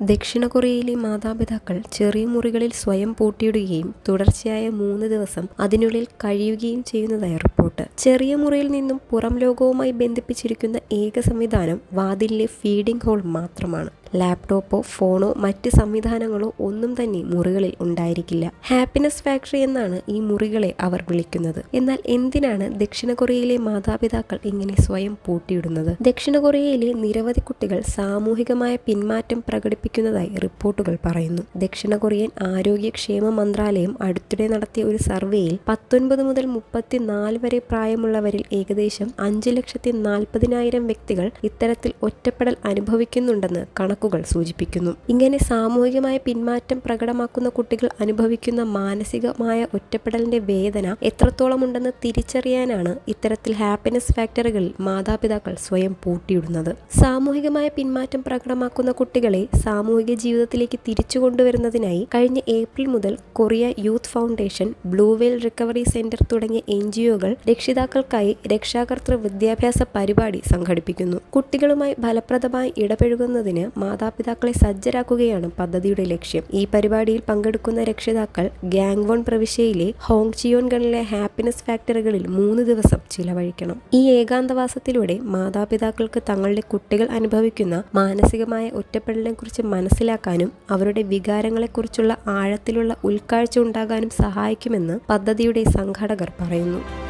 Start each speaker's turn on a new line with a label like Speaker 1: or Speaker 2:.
Speaker 1: ദക്ഷിണ കൊറിയയിലെ മാതാപിതാക്കൾ ചെറിയ മുറികളിൽ സ്വയം പൂട്ടിയിടുകയും തുടർച്ചയായ മൂന്ന് ദിവസം അതിനുള്ളിൽ കഴിയുകയും ചെയ്യുന്നതായി റിപ്പോർട്ട്. ചെറിയ മുറിയിൽ നിന്നും പുറം ലോകവുമായി ബന്ധിപ്പിച്ചിരിക്കുന്ന ഏക സംവിധാനം വാതിലിലെ ഫീഡിംഗ് ഹോൾ മാത്രമാണ്. ലാപ്ടോപ്പോ ഫോണോ മറ്റ് സംവിധാനങ്ങളോ ഒന്നും തന്നെ മുറികളിൽ ഉണ്ടായിരിക്കില്ല. ഹാപ്പിനെസ് ഫാക്ടറി എന്നാണ് ഈ മുറികളെ അവർ വിളിക്കുന്നത്. എന്നാൽ എന്തിനാണ് ദക്ഷിണ കൊറിയയിലെ മാതാപിതാക്കൾ ഇങ്ങനെ സ്വയം പൂട്ടിയിടുന്നത്? ദക്ഷിണ കൊറിയയിലെ നിരവധി കുട്ടികൾ സാമൂഹികമായ പിന്മാറ്റം പ്രകടിപ്പിക്കുന്നതായി റിപ്പോർട്ടുകൾ പറയുന്നു. ദക്ഷിണ കൊറിയൻ ആരോഗ്യക്ഷേമ മന്ത്രാലയം അടുത്തിടെ നടത്തിയ ഒരു സർവേയിൽ പത്തൊൻപത് മുതൽ മുപ്പത്തിനാല് വരെ പ്രായമുള്ളവരിൽ ഏകദേശം അഞ്ച് ലക്ഷത്തി നാൽപ്പതിനായിരം വ്യക്തികൾ ഇത്തരത്തിൽ ഒറ്റപ്പെടൽ അനുഭവിക്കുന്നുണ്ടെന്ന് കണക്കുകൾ സൂചിപ്പിക്കുന്നു. ഇങ്ങനെ സാമൂഹികമായ പിന്മാറ്റം പ്രകടമാക്കുന്ന കുട്ടികൾ അനുഭവിക്കുന്ന മാനസികമായ ഒറ്റപ്പെടലിന്റെ വേദന എത്രത്തോളം ഉണ്ടെന്ന് തിരിച്ചറിയാനാണ് ഇത്തരത്തിൽ ഹാപ്പിനെസ് ഫാക്ടറികളിൽ മാതാപിതാക്കൾ സ്വയം പൂട്ടിയിടുന്നത്. സാമൂഹികമായ പിന്മാറ്റം പ്രകടമാക്കുന്ന കുട്ടികളെ സാമൂഹിക ജീവിതത്തിലേക്ക് തിരിച്ചു കൊണ്ടുവരുന്നതിനായി കഴിഞ്ഞ ഏപ്രിൽ മുതൽ Korea youth foundation blue whale recovery centre തുടങ്ങിയ എൻ ജി ഒകൾ രക്ഷിതാക്കൾക്കായി രക്ഷാകർത്തൃ വിദ്യാഭ്യാസ പരിപാടി സംഘടിപ്പിക്കുന്നു. കുട്ടികളുമായി ഫലപ്രദമായി ഇടപഴകുന്നതിന് മാതാപിതാക്കളെ സജ്ജരാക്കുകയാണ് പദ്ധതിയുടെ ലക്ഷ്യം. ഈ പരിപാടിയിൽ പങ്കെടുക്കുന്ന രക്ഷിതാക്കൾ ഗാങ്വോൺ പ്രവിശ്യയിലെ ഹോങ്ചിയോൻഗണിലെ ഹാപ്പിനെസ് ഫാക്ടറികളിൽ മൂന്ന് ദിവസം ചിലവഴിക്കണം. ഈ ഏകാന്തവാസത്തിലൂടെ മാതാപിതാക്കൾക്ക് തങ്ങളുടെ കുട്ടികൾ അനുഭവിക്കുന്ന മാനസികമായ ഒറ്റപ്പെടലിനെ കുറിച്ച് മനസ്സിലാക്കാനും അവരുടെ വികാരങ്ങളെക്കുറിച്ചുള്ള ആഴത്തിലുള്ള ഉൾക്കാഴ്ച ഉണ്ടാകാനും സഹായിക്കുമെന്ന് പദ്ധതിയുടെ സംഘാടകർ പറയുന്നു.